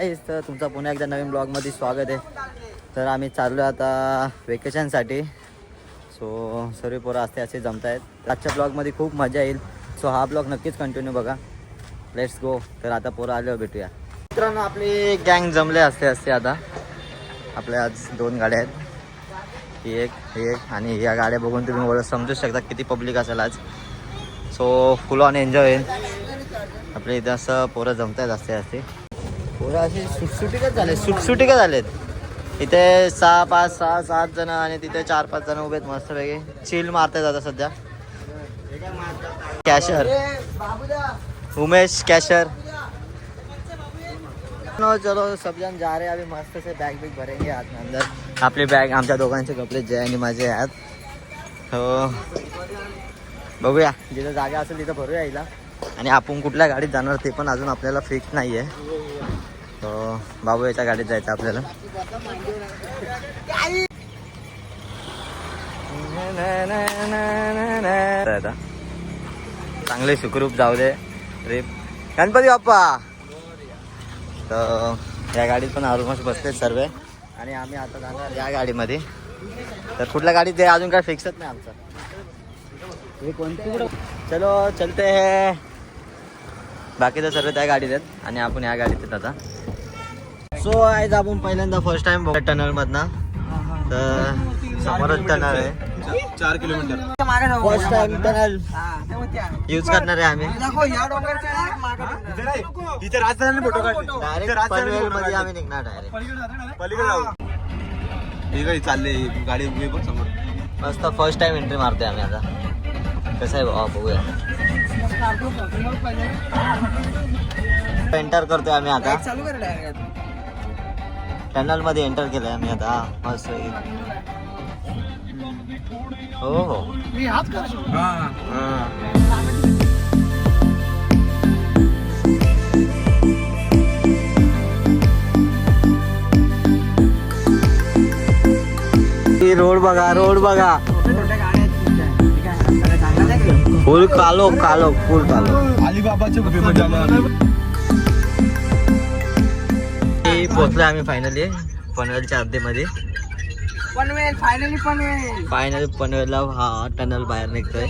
काय तर तुमचा पुन्हा एकदा नवीन ब्लॉगमध्ये स्वागत आहे. तर आम्ही चाललो आता वेकेशनसाठी सो सर्व पोरं असते असे जमत आहेत आजच्या ब्लॉगमध्ये खूप मजा येईल. सो हा ब्लॉग नक्कीच कंटिन्यू बघा. लेट्स गो तर आता पोरं आल्यावर भेटूया. मित्रांनो आपली गँग जमले असते असते आता. आपल्या आज दोन गाड्या आहेत. ही एक ही एक आणि या गाड्या बघून तुम्ही ओळख समजू शकता किती पब्लिक असेल आज. सो फुल ऑन एन्जॉय होईल. आपल्या इथं असं पोरं जमत आहेत असते असते. पोरं अशी सुटसुटीकच झाले सुटसुटीकच झालेत. इथे सहा पाच सहा सात जण आणि तिथे चार पाच जण उभे आहेत मस्तपैकी. चिल मारतायत आता सध्या. कॅशर उमेश कॅशर चलो सब जण जा रहे अभी मस्त से बॅग बिग भरेंगे आत अंदर. आपली बॅग आमच्या दोघांचे कपडे जे आणि माझे आहेत हो. बघूया. जिथं जागा असेल तिथं भरूया हिला. आणि आपण कुठल्या गाडीत जाणार ते पण अजून आपल्याला फिक्स नाही आहे बाबू याच्या गाडीत जायचं आपल्याला. चांगले सुखरूप जाऊ दे रे गणपती बाप्पा! तर या गाडीत पण ऑलमोस्ट बसलेत सर्व. आणि आम्ही आता जाणार या गाडीमध्ये. तर कुठल्या गाडीत ते अजून काय फिक्सच नाही आमचं. चलो चलते बाकी तर सर्व त्या गाडीत आहेत आणि आपण या गाडीत आहेत आता. सो आज आपण पहिल्यांदा फर्स्ट टाइम बघ टनल मधनं. तर समोरच टनल आहे. चार kilometre. First time tunnel use करणार आहे आम्ही. इथे राजधानी फोटो काढ डायरेक्ट पनवेल मध्ये आम्ही निघणार डायरेक्ट पलीकडे जाऊ. गाडी चालली गाडी उभी पण समोर. मस्त फर्स्ट टाइम एंट्री मारतोय आम्ही आता. कसं आहे बाबा बघूया. एंटर करतोय आम्ही आता. चालू कर डायरेक्ट टनलमध्ये एंटर केलंय आम्ही आता. मस्त. हो हो. मी हं. ही. रोड बघा रोड बघा. फुल कालो कालो फुल कालो. अलिबाबाच्या आलो आम्ही. फायनली पनवेलच्या हद्दीमध्ये पनवेल फायनली पनवेल. फायनल पनवेलला हा टनल बाहेर निघतोय.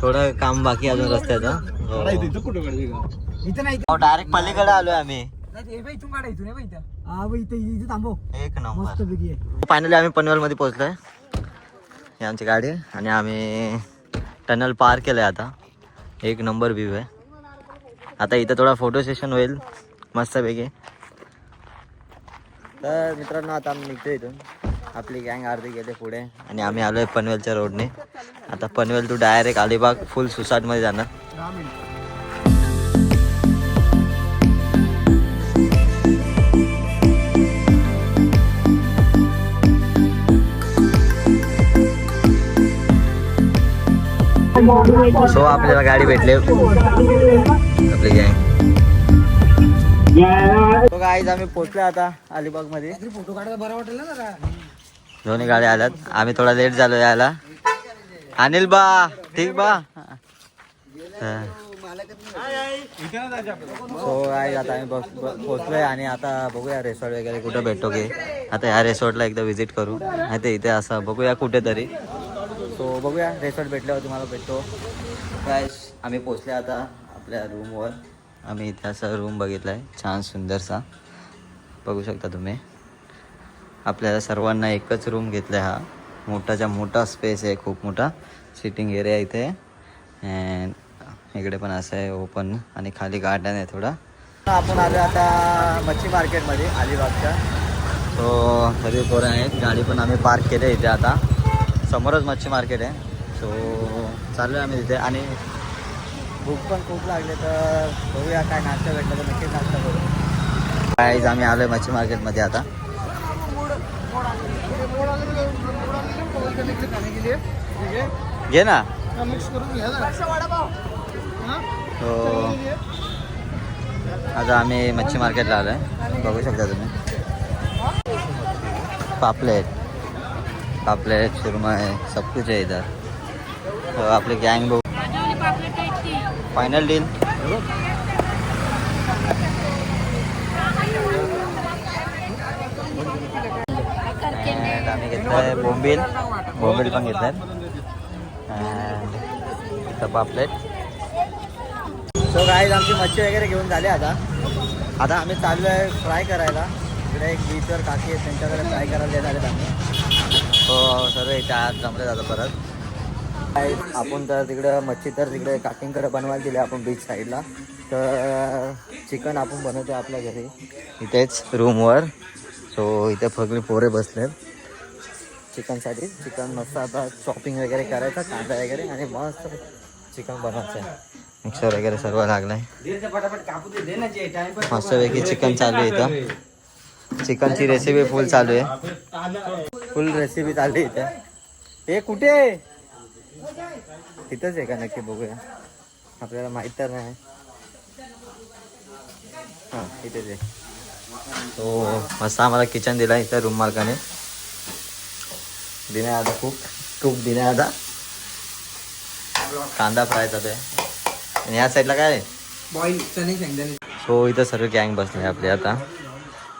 थोडं काम बाकी अजून रस्त्याचं. हो. डायरेक्ट पलीकडे आलोय आम्ही. हे हे हा एक नंबर. फायनली आम्ही पनवेलमध्ये पोहोचलोय. ही आमची गाडी आणि आम्ही टनल पार केलं आहे आता. एक नंबर व्ह्यू आहे. आता इथं थोडा फोटो सेशन होईल. मस्तपैकी. तर मित्रांनो आता आम्ही निघतो इथून. आपली गँग अर्धी गेले पुढे. आणि आम्ही आलोय पनवेलच्या रोडने आता Panvel to direct Alibag full सुसाटमध्ये जाणार. सो आपल्याला गाडी भेटले. आपली गँग तो गाईज आम्ही पोहोचलो आता अलिबागमध्ये फोटो काढायला बरं वाटेल ना जरा. दोन्ही गाड्या आल्यात. आम्ही थोडा लेट झालो यायला. अनिल बा ठीक बा. सो गाईज आता आम्ही बस पोहोचलोय आणि आता बघूया रिसॉर्ट वगैरे कुठं भेटतो की. आता ह्या रिसॉर्टला एकदा व्हिजिट करू. नाही ते इथे असं बघूया कुठेतरी. सो बघूया रिसॉर्ट भेटल्यावर तुम्हाला भेटतो. काय आम्ही पोचले आता आपल्या रूमवर आम्ही इथे असा रूम बघितला आहे छान सुंदरसा. बघू शकता तुम्ही. आपल्याला सर्वांना एकच रूम घेतला आहे हा. मोठाच्या मोठा स्पेस आहे खूप मोठा सिटिंग एरिया इथे. अँड इकडे पण असं आहे ओपन आणि खाली गार्डन आहे थोडा. आपण आलो आता मच्छी मार्केटमध्ये अलिबागच्या. तो सर्व पोरं आहेत. गाडी पण आम्ही पार्क केली इथे आता. समोरच मच्छी मार्केट आहे. सो चाललो आहे आम्ही तिथे आणि भूक नाश्ता नाश्ता आम्ही आलो आहे मच्छी मार्केटमध्ये आता. घे ना. तो आता आम्ही मच्छी मार्केटला आलो आहे बघू शकता तुम्ही. पापलेट. पापलेट, सुरमई, सब कुछ आहे इधर. तो गँग बघू. फायनल डील आम्ही बोंबील. बोंबील पण घेतात पापलेट सो गाईज आमची मच्छी वगैरे घेऊन झाली आता. आता आम्ही चाललो आहे फ्राय करायला. इकडे एक बीचवर काकी त्यांच्याकडे फ्राय करायला देणार आहेत आम्ही. हो सर्व इथे आज जमले जातं परत. आपण तर तिकडं मच्छी तर तिकडे काकींकडे बनवायला दिली आपण बीच साईडला तर चिकन आपण बनवतो आपल्या घरी. इथेच रूमवर सो इथे सगळे पोरे बसले चिकनसाठी चिकन मस्त आता शॉपिंग वगैरे करायचं कांदा वगैरे आणि मस्त चिकन बनवायचं. आहे मिक्सर वगैरे सर्व लागलाय. मस्तपैकी चिकन चालू आहे इथं. चिकनची रेसिपी फुल चालू आहे. फुल रेसिपी चाली इथं. हे कुठे? तिथंच आहे का नक्की बघूया. आपल्याला माहित तर नाही. हाँ इथेच आहे. तो मस्त आम्हाला किचन दिला इथं रूम मालकाने. दिने आता कुक कुक दिने आता. कांदा फ्राय चालू आहे. आणि या साईडला काय बॉईल सो इथं सर्व गँग बसले आपले आता.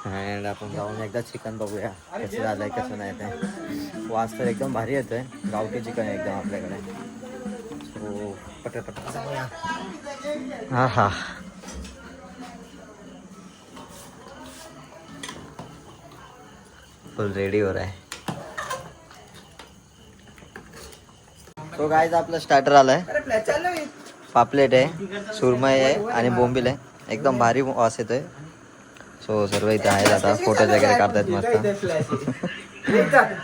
अँड आपण जाऊन एकदा चिकन बघूया कसं झालंय कसं नाही ते. वास तर एकदम भारी येतोय. गावठी चिकन आहे एकदम आपल्याकडे. सो पटकन पटकन. जाऊया हा हा फुल रेडी हो रहा है तो गायचं आपलं स्टार्टर आलाय. पापलेट आहे सुरमई आहे आणि बोंबील आहे. एकदम भारी वास येतोय. सो सर्व इथे आहेत आता. फोटोज वगैरे काढतायत मस्त.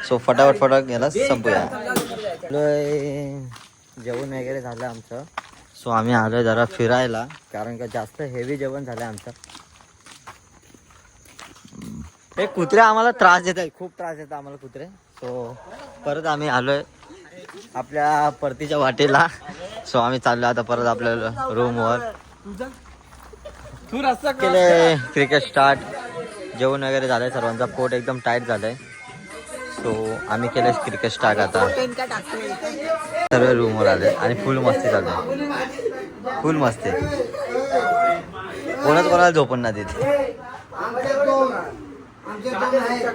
सो फटाफट फटाफट गेला संपूया. जेवण वगैरे झालं आमचं. सो आम्ही आलोय जरा फिरायला. कारण का जास्त हेवी जेवण झालं आमचं. हे कुत्रे आम्हाला त्रास देत आहेत. खूप त्रास देतात आम्हाला कुत्रे. सो परत आम्ही आलोय आपल्या परतीच्या वाटेला. सो आम्ही चाललो आता परत आपल्या रूमवर तू रस्ता केले क्रिकेट स्टार्ट जेवण वगैरे झालंय सर्वांचा. पोट एकदम टाईट झालंय. सो आम्ही केलं क्रिकेट स्टार्ट आता. सर्व रूमवर आले. आणि फुल मस्ती चालू आहे. फुल मस्ती. कोणाच कोणाला झोपून ना तिथे आमचे दोन आहेत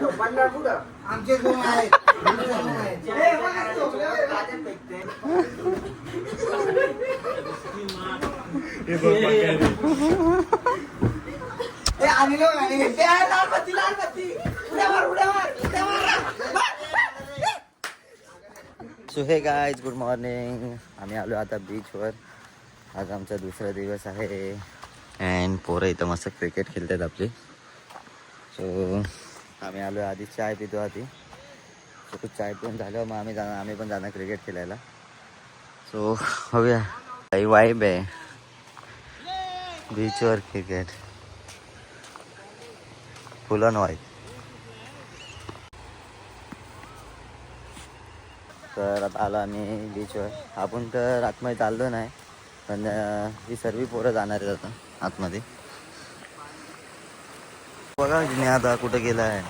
आमचे दोन आहेत ए, आणि लोक आणि लाल बत्ती, लाल बत्ती. उड्या मार, उड्या मार, उड्या मार. सो हे गायज गुड मॉर्निंग आम्ही आलो आता बीचवर आज आमचा दुसरा दिवस आहे. अँड पोरं इथं मस्त क्रिकेट खेळतात आपली. सो आम्ही आलो आधी चाय पितो आधी. सो चाय पिऊन झालं. मग आम्ही जाणार आम्ही पण जाणार क्रिकेट खेळायला. सो हव्या काही वाईब आहे. बीचवर क्रिकेट फुल ऑन तर आता आलो आम्ही बीचवर आपण तर आतमध्ये चाललो नाही पण ही सर्व पोरं जाणार आहेत आता आतमध्ये. बघा मी आता कुठे गेला आहे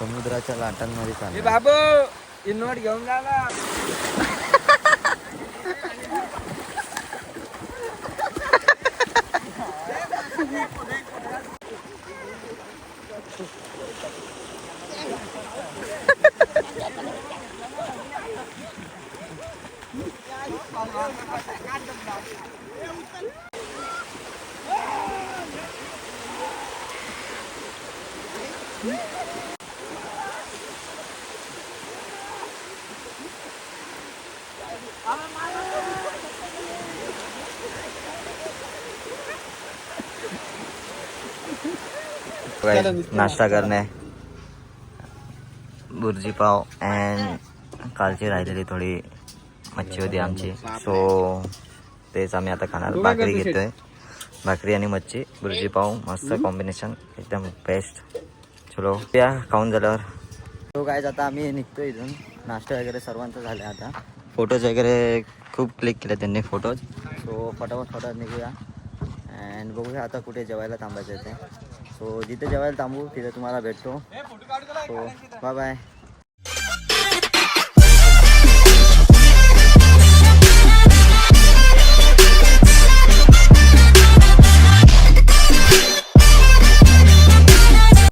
समुद्राच्या लाटांमध्ये चालू बाबू इन्व्हर्ट घेऊन जा नाश्ता करणे बुर्जी पाव अँड कालची राहिलेली थोडी मच्छी होती आमची. सो तेच आम्ही आता खाणार. भाकरी घेतोय. भाकरी आणि मच्छी. बुर्जी पाव. मस्त कॉम्बिनेशन एकदम बेस्ट चलो या खाऊन झाल्यावर. तो काय आता आम्ही निघतो इथून. नाश्ता वगैरे सर्वांचं झालं आता. फोटोज वगैरे खूप क्लिक केले त्यांनी फोटोज सो फटाफट फटाफट निघूया. अँड बघूया आता कुठे जेवायला थांबायचं ते. सो जिथे जेवायला थांबू तिथे तुम्हाला भेटतो. So bye bye